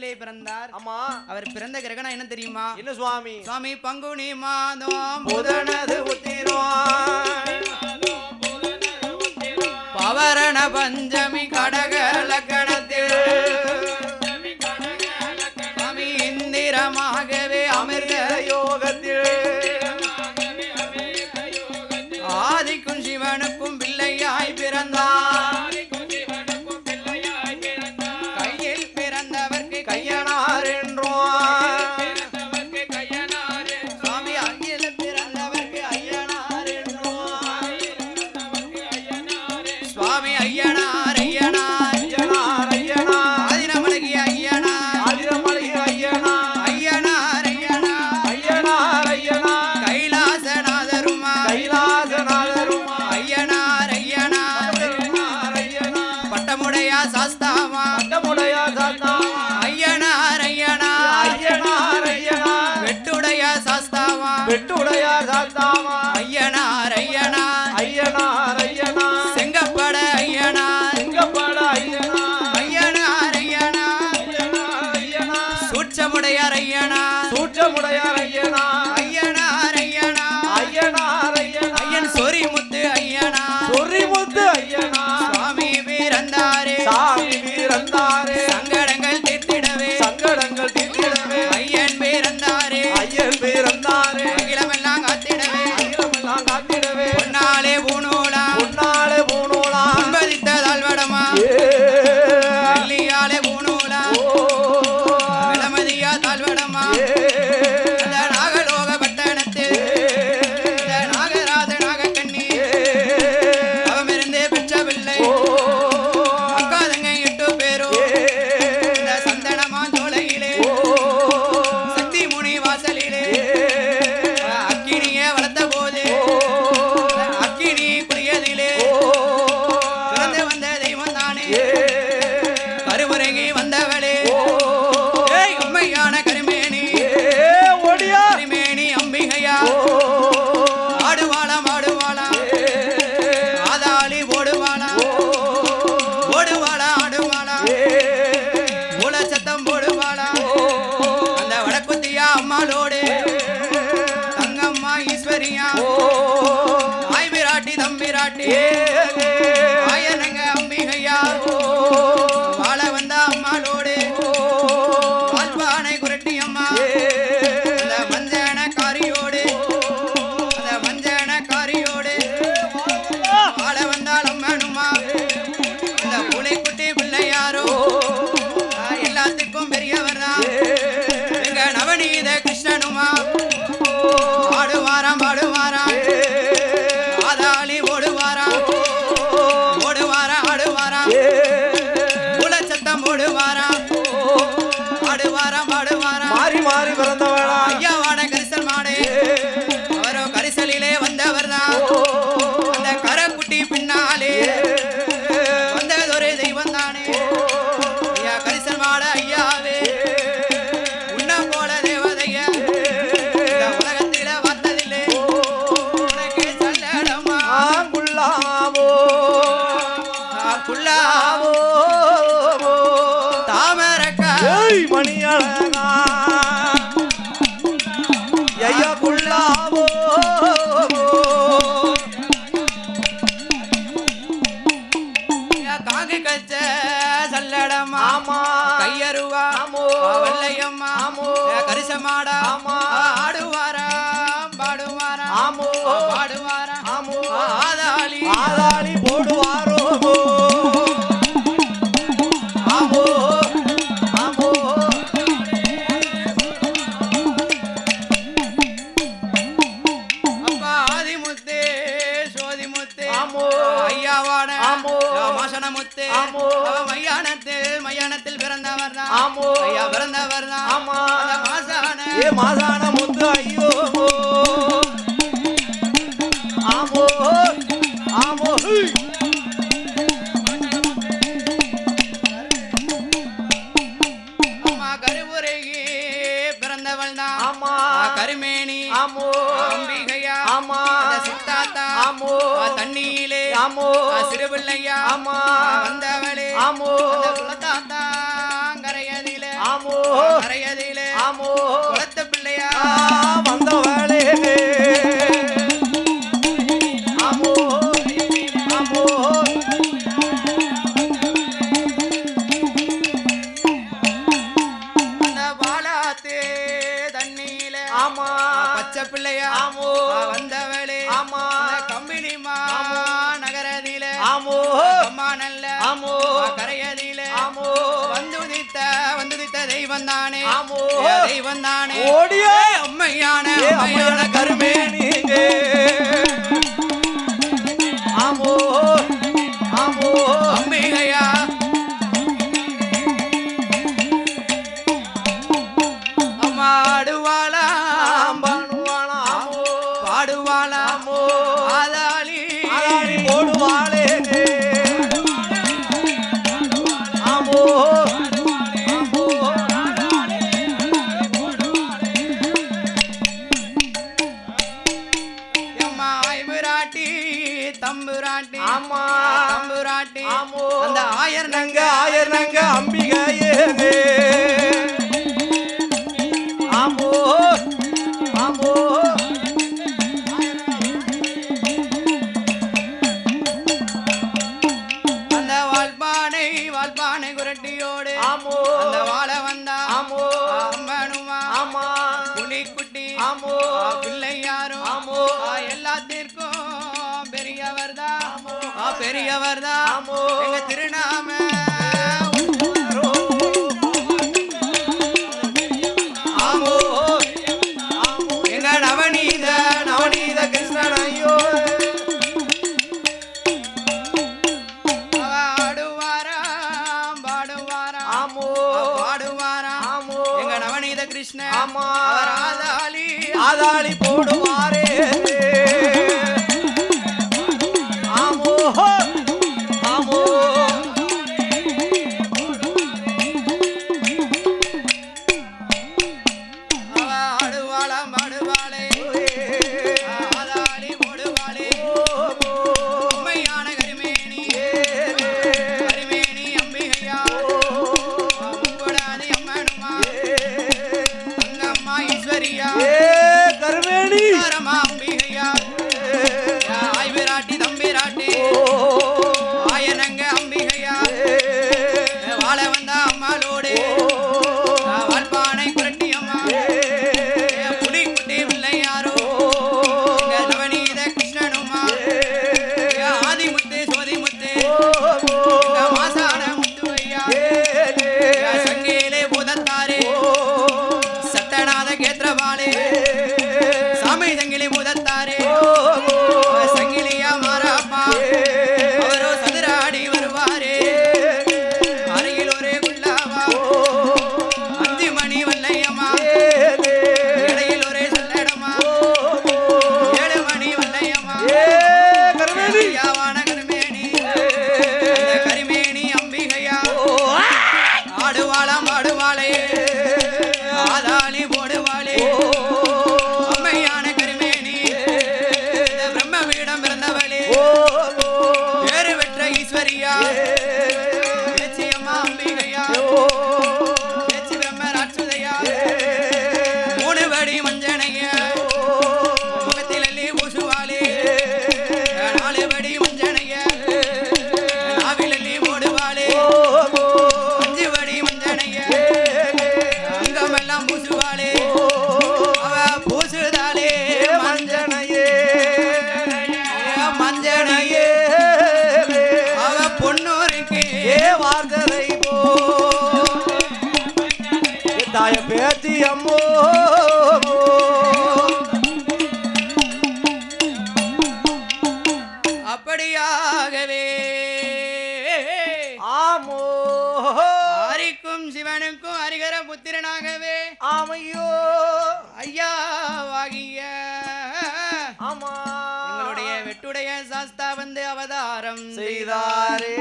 மாதத்திலே பிறந்தார். ஆமா. அவர் பிறந்த கிரகணம் என்ன தெரியுமா? என்ன சுவாமி? சுவாமி பங்குனி மாதம் புதனது உத்திரம் பவரண பஞ்சமி கடக ஐயனார் பட்டமுடையா சாஸ்தாமா பட்டமுடையா சாத்தாமா ஐயனார் ஐயனார். ஐயனார் ஐயனார். வெட்டுடையா சாஸ்தாமா வெட்டுடையா சாத்தாமா ஐயனார் ஐயனார். ஐயனார் ஐயனார். செங்கப்பட ஐயனார். செங்கப்பட ஐயனார். ஐயனார் ஐயனார். ஐயனார் ஐயனார். சூட்சமுடையார் ஐயனார். ஐயனார். ஐயனார் ஐயனார். ஐயனார் ஐயனார். ஐயன் சொரிமுத்து ஐயனார். சொரிமுத்து ஐயனார். ஐயன் கருமுறைகி வந்தவளே. உண்மையான கருமேனி. கருமேனி அம்பிகையா. ஆடுவாளா மாடுவாளா ஆதாளி போடுவாளா ஓடுவாளா ஆடுவாளா மூல சத்தம் போடுவாளா அந்த வடக்குத்தியா அம்மாளோடு. தங்கம்மா ஈஸ்வரியா. ஆய் விராட்டி தம்பிராட்டி. ஆமா. ஆடுவாராம் பாடுவாராம் ஆமோ. பாடுவாராம் ஆமோ. ஆதாளி ஆதாளி போடுவாரோ ஆமோ ஆமோ அப்பா ஆதிமுத்தே சோதிமுத்தே ஆமோ. ஐயாவான ஆமோ. மாசனமுத்தே ஆமோ. பிறந்தவர் தான். ஆமோ. ஐயா பிறந்தவர் தான். ஆமா. மாசான. ஏ மாசான முத்து ஐயோ. ஆமோ. ஆமோ. ஹுய். அம்மா கருவுரையே பிறந்தவள் தான். ஆமா. கருமேனி. ஆமோ. அம்பிகையா. ஆமா. அந்த சித்தாத்தா. ஆமோ. தண்ணியிலே. ஆமோ. சிறுபிள்ளையா. ஆமா. வந்தவளே. ஆமோ. குலத்தாத்தா. ஆமோ. மறையதிலே ஆமோ. குளத்த வந்தவளே ஆமோ. ஆமோ. அந்த பாலாத்தே தண்ணியில ஆமா. பச்சை பிள்ளையா. ஆமோ. வந்தவளே ஆமா. கம்பினிமா நகரதில ஆமோ. நல்ல ஆமோ. கரைய தெய்வம் தானே தெய்வம் தானே ஓடிய. அம்மையான அம்மையான கருமே. நீங்க ஆமோ. பிள்ளை யாரும் ஆமோ. எல்லாத்திற்கும் பெரியவர் தான் பெரியவர் தான் எங்க திருநாம தாலி போடுவான் తులసి అమ్మో அப்படியாகவே ஆமோ. ஹரிக்கும் சிவனுக்கும் ஹரிகர புத்திரனாகவே ஆமையோ. ஐயாவாகிய ஆமா. எங்களுடைய வெட்டுடைய சாஸ்தா வந்து அவதாரம் செய்தாரே.